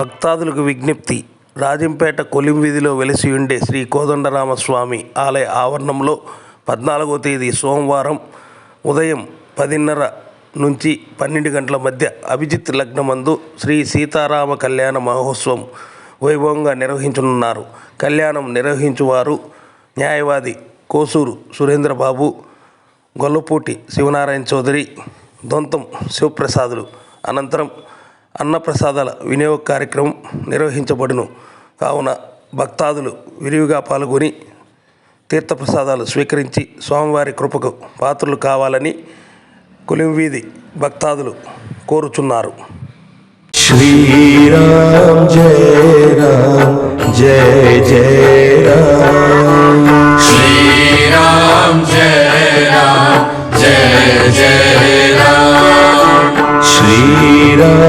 భక్తాదులకు విజ్ఞప్తి. రాజంపేట కొలిం వీధిలో వెలిసి ఉండే శ్రీ కోదండరామస్వామి ఆలయ ఆవరణంలో పద్నాలుగో తేదీ సోమవారం ఉదయం పదిన్నర నుంచి పన్నెండు గంటల మధ్య అభిజిత్ లగ్నమందు శ్రీ సీతారామ కళ్యాణ మహోత్సవం వైభవంగా నిర్వహించనున్నారు. కళ్యాణం నిర్వహించువారు న్యాయవాది కోసూరు సురేంద్రబాబు గొల్లపూటి శివనారాయణ చౌదరి దొంతం శివప్రసాదులు. అనంతరం అన్నప్రసాదాల వినియోగ కార్యక్రమం నిర్వహించబడును. కావున భక్తాదులు విరివిగా పాల్గొని తీర్థప్రసాదాలు స్వీకరించి స్వామివారి కృపకు పాత్రలు కావాలని కులింవీధి భక్తాదులు కోరుచున్నారు. శ్రీరా